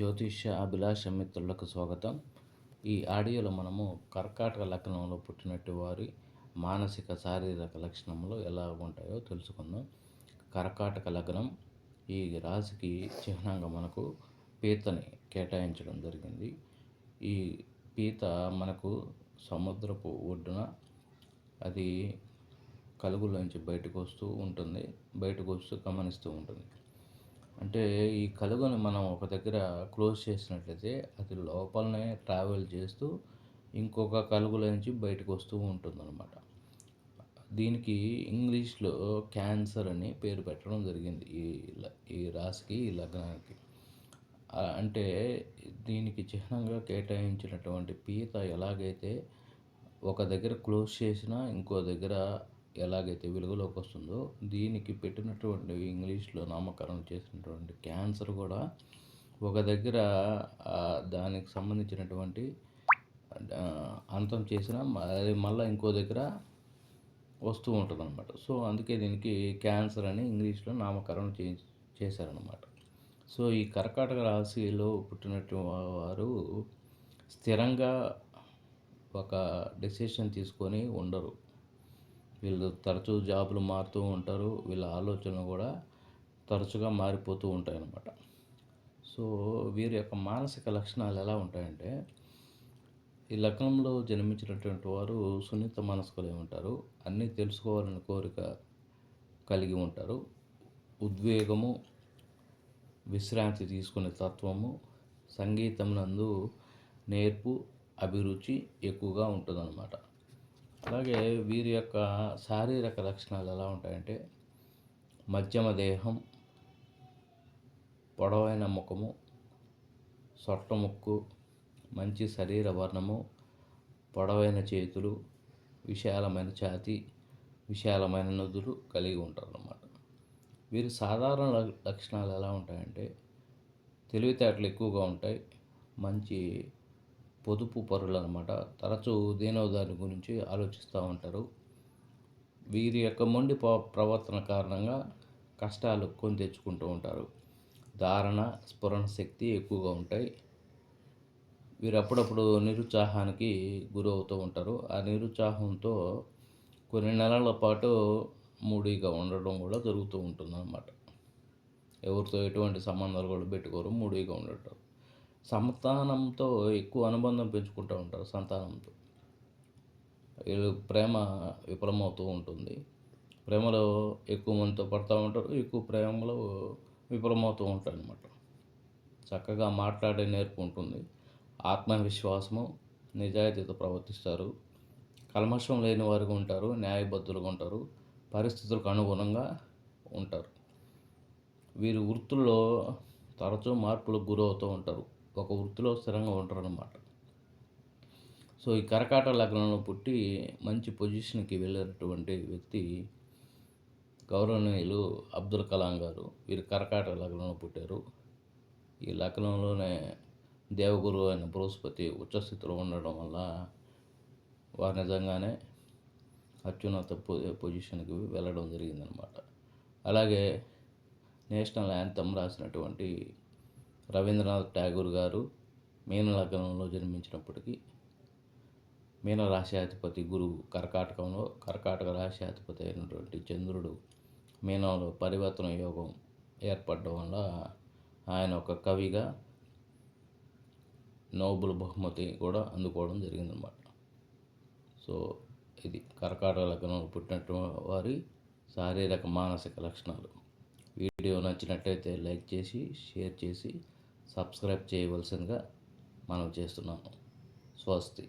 జ్యోతిష అభిలాష మిత్రులకు స్వాగతం. ఈ ఆడియోలో మనము కర్కాటక లగ్నంలో పుట్టినట్టు వారి మానసిక శారీరక లక్షణములు ఎలా ఉంటాయో తెలుసుకుందాం. కర్కాటక లగ్నం ఈ రాశికి చిహ్నంగా మనకు పీతని కేటాయించడం జరిగింది. ఈ పీత మనకు సముద్రపు ఒడ్డున అది కలుగులోంచి బయటకు వస్తూ ఉంటుంది. బయటకు వస్తూ గమనిస్తూ ఉంటుంది. అంటే ఈ కలుగుని మనం ఒక దగ్గర క్లోజ్ చేసినట్లయితే అది లోపలనే ట్రావెల్ చేస్తూ ఇంకొక కలుగులోంచి బయటకు వస్తూ ఉంటుందన్నమాట. దీనికి ఇంగ్లీష్లో క్యాన్సర్ అని పేరు పెట్టడం జరిగింది ఈ ఈ రాశికి ఈ లగ్నానికి. అంటే దీనికి చిహ్నంగా కేటాయించినటువంటి పీత ఎలాగైతే ఒక దగ్గర క్లోజ్ చేసినా ఇంకో దగ్గర ఎలాగైతే వెలుగులోకి వస్తుందో దీనికి పెట్టినటువంటి ఇంగ్లీష్లో నామకరణం చేసినటువంటి క్యాన్సర్ కూడా ఒక దగ్గర దానికి సంబంధించినటువంటి అంతం చేసిన అది మళ్ళీ ఇంకో దగ్గర వస్తూ ఉంటుంది అనమాట సో అందుకే దీనికి క్యాన్సర్ అని ఇంగ్లీష్లో నామకరణం చే చేశారనమాట సో ఈ కర్కాటక రాశిలో పుట్టినటువంటి వారు స్థిరంగా ఒక డెసిషన్ తీసుకొని ఉండరు. వీళ్ళు తరచూ జాబులు మారుతూ ఉంటారు. వీళ్ళ ఆలోచనలు కూడా తరచుగా మారిపోతూ ఉంటాయి అన్నమాట సో వీరి యొక్క మానసిక లక్షణాలు ఎలా ఉంటాయంటే ఈ లగ్నంలో జన్మించినటువంటి వారు సున్నిత మనస్కులే ఉంటారు. అన్నీ తెలుసుకోవాలని కోరిక కలిగి ఉంటారు. ఉద్వేగము విశ్రాంతి తీసుకునే తత్వము సంగీతం నందు నేర్పు అభిరుచి ఎక్కువగా ఉంటుందన్నమాట. అలాగే వీరి యొక్క శారీరక లక్షణాలు ఎలా ఉంటాయంటే మధ్యమ దేహం పొడవైన ముఖము సొట్ట ముక్కు మంచి శరీర వర్ణము పొడవైన చేతులు విశాలమైన ఛాతి విశాలమైన నదులు కలిగి ఉంటారు అన్నమాట వీరి సాధారణ లక్షణాలు ఎలా ఉంటాయంటే తెలివితేటలు ఎక్కువగా ఉంటాయి మంచి పొదుపు పరులు అనమాట తరచూ దేనో దాని గురించి ఆలోచిస్తూ ఉంటారు. వీరి యొక్క మొండి ప్రవర్తన కారణంగా కష్టాలు కొని తెచ్చుకుంటూ ఉంటారు. ధారణ స్ఫురణ శక్తి ఎక్కువగా ఉంటాయి. వీరు అప్పుడప్పుడు నిరుత్సాహానికి గురవుతూ ఉంటారు. ఆ నిరుత్సాహంతో కొన్ని నెలల పాటు మూడీగా ఉండడం కూడా జరుగుతూ ఉంటుంది అన్నమాట ఎవరితో ఎటువంటి సంబంధాలు కూడా పెట్టుకోరు మూడీగా ఉండటం. సంతానంతో ఎక్కువ అనుబంధం పెంచుకుంటూ ఉంటారు సంతానంతో. వీళ్ళు ప్రేమ విఫలమవుతూ ఉంటుంది. ప్రేమలో ఎక్కువ మందితో పడుతూ ఉంటారు ఎక్కువ ప్రేమలో విఫలమవుతూ ఉంటారు అనమాట చక్కగా మాట్లాడే నేర్పు ఉంటుంది. ఆత్మవిశ్వాసము నిజాయితీతో ప్రవర్తిస్తారు. కల్మషం లేని వారుగా ఉంటారు న్యాయబద్ధులుగా ఉంటారు పరిస్థితులకు అనుగుణంగా ఉంటారు. వీరి వృత్తుల్లో తరచూ మార్పులకు గురవుతూ ఉంటారు. ఒక వృత్తిలో స్థిరంగా ఉంటారు అనమాట సో ఈ కరకాట లగ్నంలో పుట్టి మంచి పొజిషన్కి వెళ్ళినటువంటి వ్యక్తి గౌరవనీయులు అబ్దుల్ కలాం గారు. వీరు కరకాట లగ్నంలో పుట్టారు. ఈ లగ్నంలోనే దేవగురు అయిన బృహస్పతి ఉచ్చస్థితిలో ఉండడం వల్ల వారు నిజంగానే అత్యున్నత పొజిషన్కి వెళ్ళడం జరిగిందనమాట అలాగే నేషనల్ యాంథమ్ రాసినటువంటి రవీంద్రనాథ్ ఠాగూర్ గారు మీనలగ్నంలో జన్మించినప్పటికీ మీన రాశ్యాధిపతి గురువు కర్కాటకంలో కర్కాటక రాశ్యాధిపతి అయినటువంటి చంద్రుడు మీనంలో పరివర్తన యోగం ఏర్పడడం వల్ల ఆయన ఒక కవిగా నోబుల్ బహుమతి కూడా అందుకోవడం జరిగిందన్నమాట. సో ఇది కర్కాటక లగ్నంలో పుట్టినట్టు వారి శారీరక మానసిక లక్షణాలు. వీడియో నచ్చినట్టయితే లైక్ చేసి షేర్ చేసి సబ్స్క్రైబ్ చేయవలసిందిగా మనం చేస్తున్నాము. స్వస్తి.